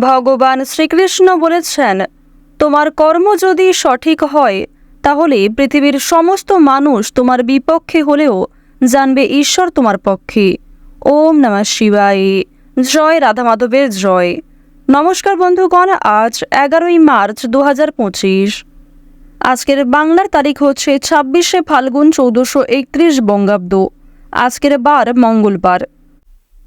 ভগবান শ্রীকৃষ্ণ বলেছেন, তোমার কর্ম যদি সঠিক হয় তাহলে পৃথিবীর সমস্ত মানুষ তোমার বিপক্ষে হলেও জানবে ঈশ্বর তোমার পক্ষে। ওম নমঃ শিবায়। জয় রাধা মাধবের জয়। নমস্কার বন্ধুগণ, আজ এগারোই মার্চ দু হাজার পঁচিশ। আজকের বাংলার তারিখ হচ্ছে ছাব্বিশে ফাল্গুন চৌদ্দশো একত্রিশ বঙ্গাব্দ। আজকের বার মঙ্গলবার।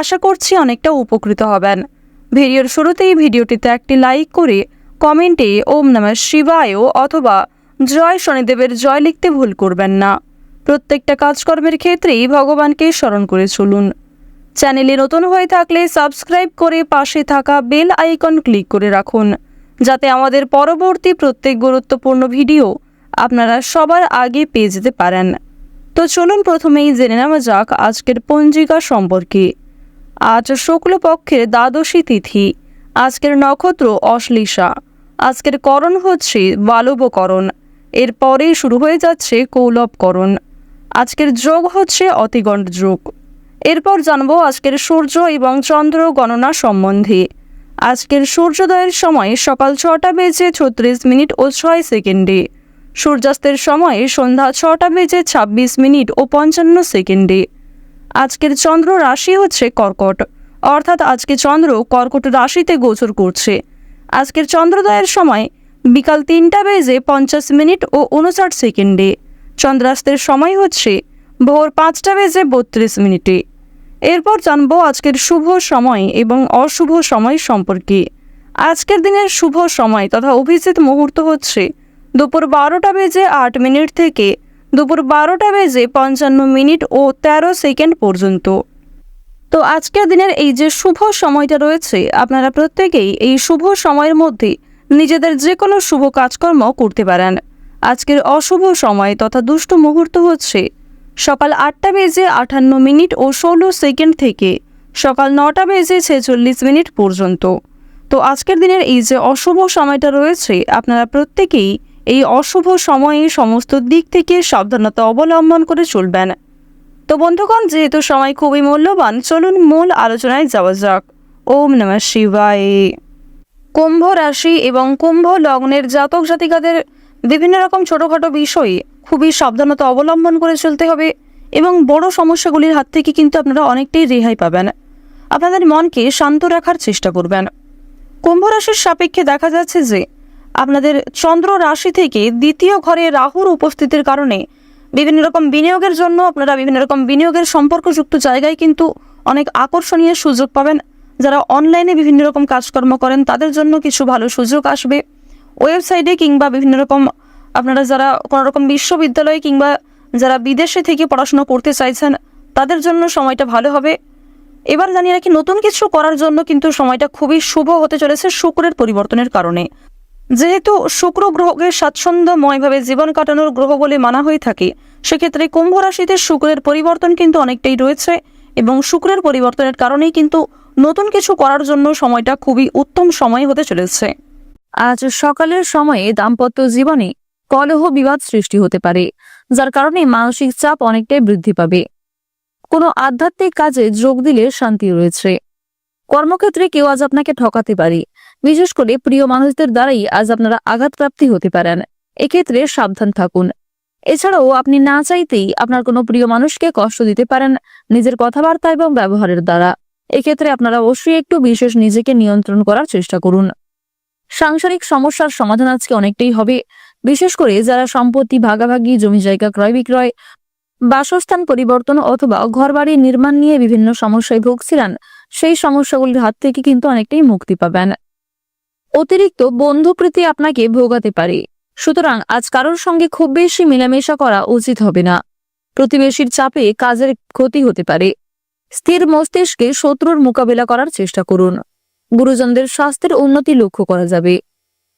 আশা করছি অনেকটা উপকৃত হবেন। ভিডিওর শুরুতেই ভিডিওটিতে একটি লাইক করে কমেন্টে ওম নমঃ শিবায় অথবা জয় শনিদেবের জয় লিখতে ভুল করবেন না। প্রত্যেকটা কাজকর্মের ক্ষেত্রেই ভগবানকে স্মরণ করে চলুন। চ্যানেলে নতুন হয়ে থাকলে সাবস্ক্রাইব করে পাশে থাকা বেল আইকন ক্লিক করে রাখুন, যাতে আমাদের পরবর্তী প্রত্যেক গুরুত্বপূর্ণ ভিডিও আপনারা সবার আগে পেয়ে যেতে পারেন। তো চলুন প্রথমেই জেনে নেওয়া যাক আজকের পঞ্জিকা সম্পর্কে। আজ শুক্লপক্ষের দ্বাদশী তিথি। আজকের নক্ষত্র অশ্লীষা। আজকের করণ হচ্ছে বালবকরণ। এরপরেই শুরু হয়ে যাচ্ছে কৌলবকরণ। আজকের যোগ হচ্ছে অতিগণ্ড যোগ। এরপর জানব আজকের সূর্য এবং চন্দ্র গণনা সম্বন্ধে। আজকের সূর্যোদয়ের সময় সকাল ছটা বেজে ছত্রিশ মিনিট ও ছয় সেকেন্ডে। সূর্যাস্তের সময় সন্ধ্যা ছটা বেজে ছাব্বিশ মিনিট ও পঞ্চান্ন সেকেন্ডে। আজকের চন্দ্র রাশি হচ্ছে কর্কট। অর্থাৎ আজকে চন্দ্র কর্কট রাশিতে গোচর করছে। আজকের চন্দ্রোদয়ের সময় বিকাল তিনটা বেজে পঞ্চাশ মিনিট ও উনষাট সেকেন্ডে। চন্দ্রাস্তের সময় হচ্ছে ভোর পাঁচটা বেজে বত্রিশ মিনিটে। এরপর জানব আজকের শুভ সময় এবং অশুভ সময় সম্পর্কে। আজকের দিনের শুভ সময় তথা অভিজিৎ মুহূর্ত হচ্ছে দুপুর বারোটা বেজে আট মিনিট থেকে দুপুর বারোটা বেজে পঞ্চান্ন মিনিট ও তেরো সেকেন্ড পর্যন্ত। তো আজকের দিনের এই যে শুভ সময়টা রয়েছে, আপনারা প্রত্যেকেই এই শুভ সময়ের মধ্যে নিজেদের যে কোনো শুভ কাজকর্ম করতে পারেন। আজকের অশুভ সময় তথা দুষ্ট মুহূর্ত হচ্ছে সকাল আটটা বেজে আটান্ন মিনিট ও ষোলো সেকেন্ড থেকে সকাল নটা বেজে ছেচল্লিশ মিনিট পর্যন্ত। তো আজকের দিনের এই যে অশুভ সময়টা রয়েছে, আপনারা প্রত্যেকেই এই অশুভ সময়ে সমস্ত দিক থেকে সাবধানতা অবলম্বন করে চলবেন। তো বন্ধুগণ, যেহেতু সময় খুবই মূল্যবান, চলুন মূল আলোচনায় যাওয়া যাক। ওম নমঃ শিবায়। কুম্ভ রাশি এবং কুম্ভ লগ্নের জাতক জাতিকাদের বিভিন্ন রকম ছোটোখাটো বিষয়ে খুবই সাবধানতা অবলম্বন করে চলতে হবে এবং বড় সমস্যাগুলির হাত থেকে কিন্তু আপনারা অনেকটাই রেহাই পাবেন। আপনাদের মনকে শান্ত রাখার চেষ্টা করবেন। কুম্ভ রাশির সাপেক্ষে দেখা যাচ্ছে যে আপনাদের চন্দ্র রাশি থেকে দ্বিতীয় ঘরে রাহুর উপস্থিতির কারণে বিভিন্ন রকম বিনিয়োগের জন্য আপনারা বিভিন্ন রকম বিনিয়োগের সম্পর্কযুক্ত জায়গায় কিন্তু অনেক আকর্ষণীয় সুযোগ পাবেন। যারা অনলাইনে বিভিন্ন রকম কাজকর্ম করেন, তাদের জন্য কিছু ভালো সুযোগ আসবে। ওয়েবসাইটে কিংবা বিভিন্ন রকম আপনারা যারা কোনো রকম বিশ্ববিদ্যালয়ে কিংবা যারা বিদেশে থেকে পড়াশোনা করতে চাইছেন, তাদের জন্য সময়টা ভালো হবে। এবার জানিয়ে রাখি, নতুন কিছু করার জন্য কিন্তু সময়টা খুবই শুভ হতে চলেছে শুক্রের পরিবর্তনের কারণে। যেহেতু শুক্র গ্রহকে স্বাচ্ছন্দ্যময়ভাবে জীবন কাটানোর গ্রহ বলে মানা হয়ে থাকে, সেক্ষেত্রে কুম্ভ রাশিতে শুক্রের পরিবর্তন কিন্তু অনেকটাই রয়েছে এবং শুক্রের পরিবর্তনের কারণেই কিন্তু নতুন কিছু করার জন্য সময়টা খুবই উত্তম সময় হতে চলেছে। আজ সকালের সময়ে দাম্পত্য জীবনে কলহ বিবাদ সৃষ্টি হতে পারে, যার কারণে মানসিক চাপ অনেকটাই বৃদ্ধি পাবে। কোনো আধ্যাত্মিক কাজে যোগ দিলে শান্তি রয়েছে। কর্মক্ষেত্রে কেউ আজ আপনাকে ঠকাতে পারে বিশেষ করে প্রিয় মানুষদের দ্বারাই আজ আপনারা আঘাতপ্রাপ্তি হতে পারেন। এক্ষেত্রে সাবধান থাকুন। এছাড়াও আপনি না চাইতেই আপনার কোনো প্রিয় মানুষকে কষ্ট দিতে পারেন নিজের কথাবার্তা এবং ব্যবহারের দ্বারা। এক্ষেত্রে আপনারা অবশ্যই একটু বিশেষ নিজেকে নিয়ন্ত্রণ করার চেষ্টা করুন। সাংসারিক সমস্যার সমাধান আজকে অনেকটাই হবে। বিশেষ করে যারা সম্পত্তি ভাগাভাগি, জমি জায়গা ক্রয় বিক্রয়, বাসস্থান পরিবর্তন অথবা ঘরবাড়ি নির্মাণ নিয়ে বিভিন্ন সমস্যায় ভুগছিলেন, সেই সমস্যাগুলির হাত থেকে কিন্তু অনেকটাই মুক্তি পাবেন। অতিরিক্ত বন্ধুপ্রীতি আপনাকে ভোগাতে পারে। সুতরাং আজ কারোর সঙ্গে খুব বেশি মেলামেশা করা উচিত হবে না। প্রতিবেশীর চাপে কাজের ক্ষতি হতে পারে। স্থির মস্তিষ্কে শত্রুর মোকাবিলা করার চেষ্টা করুন। গুরুজনদের স্বাস্থ্যের উন্নতি লক্ষ্য করা যাবে।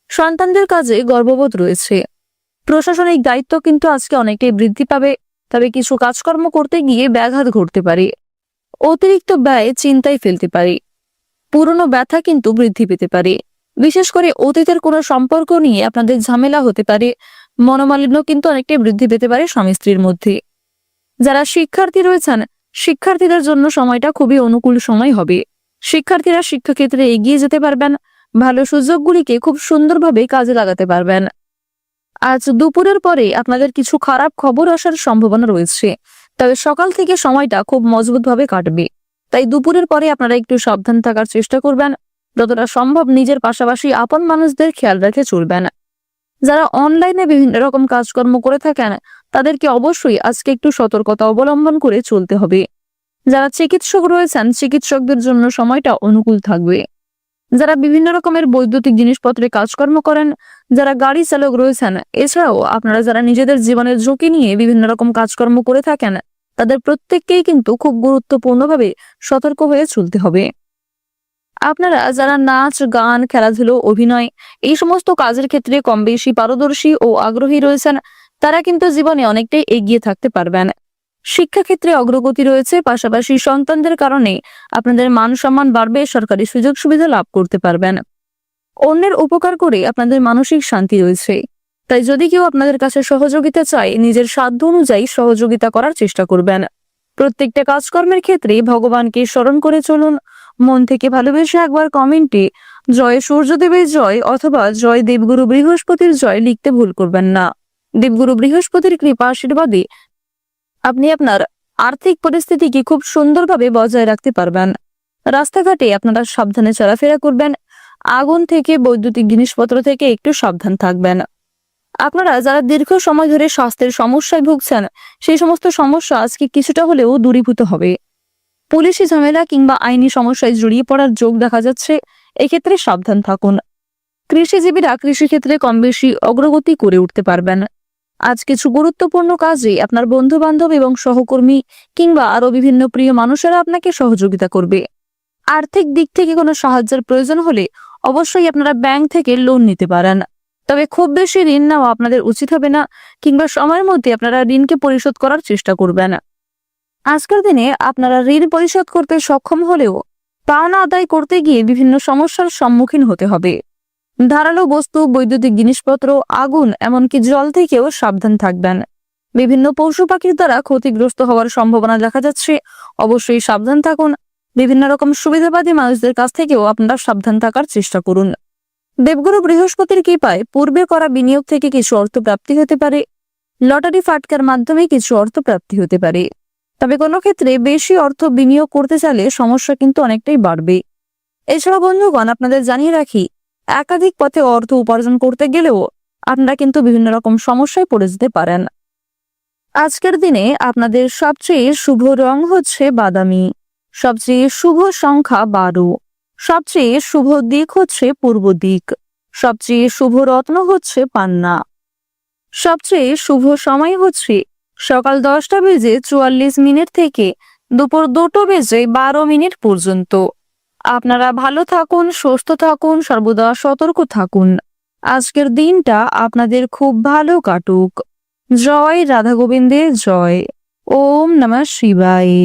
সন্তানদের কাজে গর্ববোধ রয়েছে। প্রশাসনিক দায়িত্ব কিন্তু আজকে অনেকটাই বৃদ্ধি পাবে, তবে কিছু কাজকর্ম করতে গিয়ে ব্যাঘাত ঘটতে পারে। অতিরিক্ত ব্যয় চিন্তায় ফেলতে পারে। পুরনো ব্যথা কিন্তু বৃদ্ধি পেতে পারে। বিশেষ করে অতীতের কোনো সম্পর্ক নিয়ে আপনাদের ঝামেলা হতে পারে, মনোমালিন্য কিন্তু অনেকটাই বৃদ্ধি পেতে পারে স্বামী স্ত্রীর মধ্যে। যারা শিক্ষার্থী রয়েছেন, শিক্ষার্থীদের জন্য সময়টা খুবই অনুকূল সময় হবে। শিক্ষার্থীরা শিক্ষাক্ষেত্রে এগিয়ে যেতে পারবেন, ভালো সুযোগগুলিকে খুব সুন্দরভাবে কাজে লাগাতে পারবেন। আজ দুপুরের পরে আপনাদের কিছু খারাপ খবর আসার সম্ভাবনা রয়েছে, তবে সকাল থেকে সময়টা খুব মজবুতভাবে কাটবে। তাই দুপুরের পরে আপনারা একটু সাবধান থাকার চেষ্টা করবেন। যতটা সম্ভব নিজের পাশাপাশি আপন মানুষদের খেয়াল রেখে চলবেন যারা অনলাইনে বিভিন্ন রকম কাজকর্ম করে থাকেন, তাদেরকে অবশ্যই আজকে একটু সতর্কতা অবলম্বন করে চলতে হবে। যারা চিকিৎসক রয়েছেন, চিকিৎসকদের জন্য সময়টা অনুকূল থাকবে। যারা বিভিন্ন রকমের বৈদ্যুতিক জিনিসপত্রে কাজকর্ম করেন, যারা গাড়ি চালক রয়েছেন, এছাড়াও আপনারা যারা নিজেদের জীবনের ঝুঁকি নিয়ে বিভিন্ন রকম কাজকর্ম করে থাকেন, তাদের প্রত্যেককেই কিন্তু খুব গুরুত্বপূর্ণভাবে সতর্ক হয়ে চলতে হবে। আপনারা যারা নাচ, গান, খেলাধুলো, অভিনয় এই সমস্ত কাজের ক্ষেত্রে কম বেশি পারদর্শী ও আগ্রহী রয়েছেন, তারা কিন্তু জীবনে অনেকটাই এগিয়ে থাকতে পারবেন। শিক্ষাক্ষেত্রে অগ্রগতি রয়েছে, পাশাপাশি সন্তানদের কারণে আপনাদের মান সম্মান বাড়বে, সরকারি সুযোগ সুবিধা লাভ করতে পারবেন। অন্যের উপকার করে আপনাদের মানসিক শান্তি রয়েছে। তাই যদি কেউ আপনাদের কাছে সহযোগিতা চায়, নিজের সাধ্য অনুযায়ী সহযোগিতা করার চেষ্টা করবেন। প্রত্যেকটা কাজকর্মের ক্ষেত্রে ভগবানকে স্মরণ করে চলুন মন থেকে ভালোবেসে একবার কমেন্টে জয় সূর্যদেবের জয় অথবা জয় দেবগুরু বৃহস্পতির জয় লিখতে ভুল করবেন না। দেবগুরু বৃহস্পতির কৃপা আশীর্বাদে আপনি আপনার আর্থিক পরিস্থিতিকে খুব সুন্দরভাবে বজায় রাখতে পারবেন। রাস্তাঘাটে আপনারা সাবধানে চলাফেরা করবেন। আগুন থেকে, বৈদ্যুতিক জিনিসপত্র থেকে একটু সাবধান থাকবেন। আপনারা যারা দীর্ঘ সময় ধরে স্বাস্থ্যের সমস্যায় ভুগছেন, সেই সমস্ত সমস্যা আজকে কিছুটা হলেও দূরীভূত হবে। পুলিশি ঝামেলা কিংবা আইনি সমস্যায় জড়িয়ে পড়ার যোগ দেখা যাচ্ছে, এক্ষেত্রে সাবধান থাকুন। কৃষিজীবীরা কৃষিক্ষেত্রে কম বেশি অগ্রগতি করে উঠতে পারবেন। আজ কিছু গুরুত্বপূর্ণ কাজে আপনার বন্ধু বান্ধব এবং সহকর্মী কিংবা আরও বিভিন্ন প্রিয় মানুষেরা আপনাকে সহযোগিতা করবে। আর্থিক দিক থেকে কোনো সাহায্যের প্রয়োজন হলে অবশ্যই আপনারা ব্যাংক থেকে লোন নিতে পারেন। তবে খুব বেশি ঋণ নেওয়া আপনাদের উচিত হবে না কিংবা সময়ের মধ্যে আপনারা ঋণকে পরিশোধ করার চেষ্টা করবেন। আজকের দিনে আপনারা ঋণ পরিশোধ করতে সক্ষম হলেও পাওনা আদায় করতে গিয়ে বিভিন্ন সমস্যার সম্মুখীন হতে হবে। ধারালো বস্তু, বৈদ্যুতিক জিনিসপত্র, আগুন, এমনকি জল থেকেও সাবধান থাকবেন। বিভিন্ন পশু পাখির দ্বারা ক্ষতিগ্রস্ত হওয়ার সম্ভাবনা দেখা যাচ্ছে। অবশ্যই সাবধান থাকুন। বিভিন্ন রকম সুবিধাবাদী মানুষদের কাছ থেকেও আপনারা সাবধান থাকার চেষ্টা করুন। দেবগুরু বৃহস্পতির কৃপায় পূর্বে করা বিনিয়োগ থেকে কিছু অর্থ প্রাপ্তি হতে পারে। লটারি ফাটকার মাধ্যমে কিছু অর্থ প্রাপ্তি হতে পারে। তবে কোনো ক্ষেত্রে বেশি অর্থ বিনিয়োগ করতে চাইলে সমস্যা কিন্তু অনেকটাই বাড়বে এছাড়া বন্ধুগণ, আপনাদের জানিয়ে রাখি, একাধিক পথে অর্থ উপার্জন করতে গেলেও আপনারা কিন্তু বিভিন্ন রকম সমস্যায় পড়ে যেতে পারেন। আজকের দিনে আপনাদের সবচেয়ে শুভ রং হচ্ছে বাদামি। সবচেয়ে শুভ সংখ্যা বারো। সবচেয়ে শুভ দিক হচ্ছে পূর্ব দিক। সবচেয়ে শুভ রত্ন হচ্ছে পান্না। সবচেয়ে শুভ সময় হচ্ছে সকাল দশটা বেজে চুয়াল্লিশ মিনিট থেকে দুপুর দুটো বেজে বারো মিনিট পর্যন্ত। আপনারা ভালো থাকুন, সুস্থ থাকুন, সর্বদা সতর্ক থাকুন। আজকের দিনটা আপনাদের খুব ভালো কাটুক। জয় রাধা গোবিন্দের জয়। ওম নমঃ শিবায়।